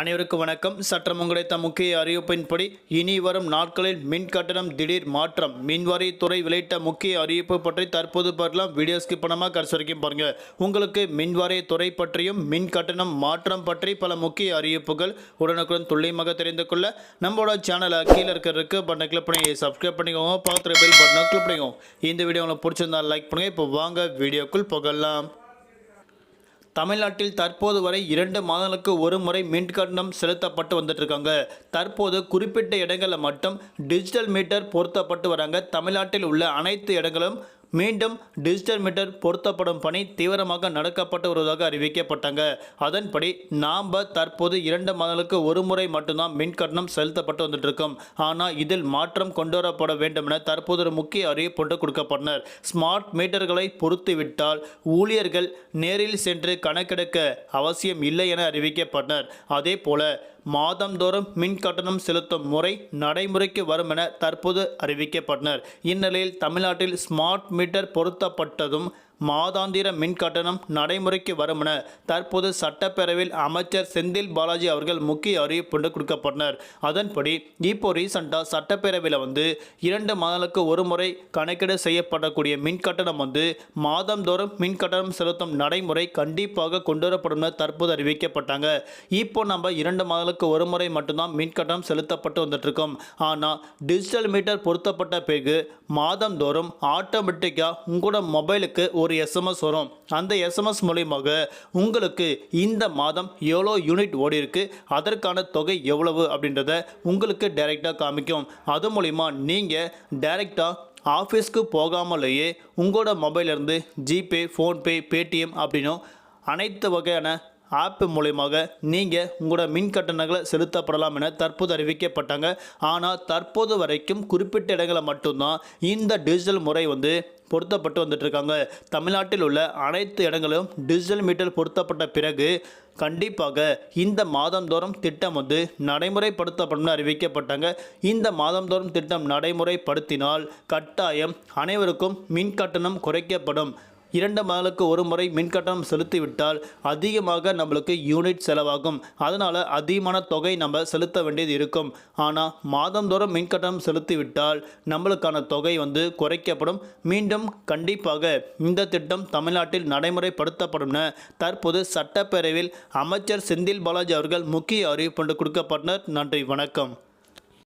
அனைவருக்கும் வணக்கம். சற்றம் கிடைத்த முக்கிய அறிவிப்பின்படி இனி வரும் நாட்களில் மின் கட்டணம் திடீர் மாற்றம். மின்வாரியத்துறை வெளியிட்ட முக்கிய அறிவிப்பு பற்றி தற்போது பார்க்கலாம். வீடியோஸ்க்கு பணமாக பண்ணாமல் கடைசி வரைக்கும் பாருங்க. உங்களுக்கு மின்வாரியத்துறை பற்றியும் மின் கட்டணம் மாற்றம் பற்றி பல முக்கிய அறிவிப்புகள் உடனுக்குடன் துல்லியமாக தெரிந்து கொள்ள நம்மளோட சேனலை கீழே இருக்கிறதுக்கு பட்டனை கிளிக் பண்ணி சப்ஸ்கிரைப் பண்ணிக்கோங்க. பார்த்துட்டு பெல் பட்டனை கிளிக் பண்ணிக்கோங்க. இந்த வீடியோ உங்களுக்கு பிடிச்சிருந்தா லைக் பண்ணுங்க. இப்போ வாங்க வீடியோக்குள் புகழலாம் தமிழ்நாட்டில் தற்போது வரை இரண்டு மாதங்களுக்கு ஒரு முறை மின் கட்டணம் செலுத்தப்பட்டு வந்துட்டு இருக்காங்க தற்போது குறிப்பிட்ட இடங்களில் மட்டும் டிஜிட்டல் மீட்டர் பொருத்தப்பட்டு வராங்க. தமிழ்நாட்டில் உள்ள அனைத்து இடங்களும் மீண்டும் டிஜிட்டல் மீட்டர் பொருத்தப்படும் பணி தீவிரமாக நடக்கப்பட்டு வருவதாக அறிவிக்கப்பட்டாங்க. அதன்படி நாம் தற்போது இரண்டு மாதங்களுக்கு ஒரு முறை மட்டும்தான் மின் கட்டணம் செலுத்தப்பட்டு வந்துட்டு இருக்கோம் ஆனால் இதில் மாற்றம் கொண்டு வரப்பட வேண்டும் என தற்போது ஒரு முக்கிய அறிவிப்பு ஒன்று கொடுக்கப்பட்டனர். ஸ்மார்ட் மீட்டர்களை பொறுத்துவிட்டால் ஊழியர்கள் நேரில் சென்று கணக்கெடுக்க அவசியம் இல்லை என அறிவிக்கப்பட்டனர். அதே போல மாதந்தோறும் மின் கட்டணம் செலுத்தும் முறை நடைமுறைக்கு வரும் என தற்போது அறிவிக்கப்பட்டனர். இந்நிலையில் தமிழ்நாட்டில் ஸ்மார்ட் மீட்டர் பொருத்தப்பட்டதும் மாதாந்திர மின் கட்டணம் நடைமுறைக்கு வரும் என தற்போது சட்டப்பேரவையில் அமைச்சர் செந்தில் பாலாஜி அவர்கள் முக்கிய அறிவிப்பு கொடுக்கப்பட்டனர். அதன்படி இப்போ ரீசண்டாக சட்டப்பேரவையில் வந்து இரண்டு மாதங்களுக்கு ஒரு முறை கணக்கீடு செய்யப்படக்கூடிய மின் கட்டணம் வந்து மாதந்தோறும் மின் கட்டணம் செலுத்தும் நடைமுறை கண்டிப்பாக கொண்டு வரப்படும் என தற்போது அறிவிக்கப்பட்டாங்க. இப்போ நம்ம இரண்டு மாதங்களுக்கு ஒரு முறை மட்டும்தான் மின் கட்டணம் செலுத்தப்பட்டு வந்துட்டு இருக்கோம் ஆனால் டிஜிட்டல் மீட்டர் பொருத்தப்பட்ட பிறகு மாதந்தோறும் ஆட்டோமேட்டிக்காக உங்களோட மொபைலுக்கு ஒரு ஒரு எஸ்எம்எஸ் வரும். அந்த எஸ்எம்எஸ் மூலியமாக உங்களுக்கு இந்த மாதம் எவ்வளோ யூனிட் ஓடி இருக்கு அதற்கான தொகை எவ்வளவு அப்படின்றத உங்களுக்கு டைரெக்டாக காமிக்கும். அது மூலிமா நீங்கள் டைரெக்டாக ஆஃபீஸ்க்கு போகாமலேயே உங்களோட மொபைலேருந்து ஜிபே ஃபோன்பே பேடிஎம் அப்படின்னும் அனைத்து வகையான ஆப் மூலயமாக நீங்கள் உங்களோட மின் கட்டணங்களை செலுத்தப்படலாம் என தற்போது அறிவிக்கப்பட்டாங்க. ஆனால் தற்போது வரைக்கும் குறிப்பிட்ட இடங்களை மட்டும்தான் இந்த டிஜிட்டல் முறை வந்து பொருத்தப்பட்டு வந்துட்டுருக்காங்க. தமிழ்நாட்டில் உள்ள அனைத்து இடங்களும் டிஜிட்டல் மீட்டர் பொருத்தப்பட்ட பிறகு கண்டிப்பாக இந்த மாதந்தோறும் திட்டம் வந்து நடைமுறைப்படுத்தப்படும் அறிவிக்கப்பட்டாங்க. இந்த மாதந்தோறும் திட்டம் நடைமுறைப்படுத்தினால் கட்டாயம் அனைவருக்கும் மின் கட்டணம் குறைக்கப்படும். இரண்டு மாதங்களுக்கு ஒரு முறை மின் கட்டணம் செலுத்திவிட்டால் அதிகமாக நம்மளுக்கு யூனிட் செலவாகும். அதனால் அதிகமான தொகை நம்ம செலுத்த வேண்டியது இருக்கும். ஆனால் மாதந்தோறும் மின் கட்டணம் செலுத்திவிட்டால் நம்மளுக்கான தொகை வந்து குறைக்கப்படும். மீண்டும் கண்டிப்பாக இந்த திட்டம் தமிழ்நாட்டில் நடைமுறைப்படுத்தப்படும் தற்போது சட்டப்பேரவையில் அமைச்சர் செந்தில் பாலாஜி அவர்கள் முக்கிய அறிவிப்பு கொண்டு கொடுக்கப்பட்டனர். நன்றி வணக்கம்.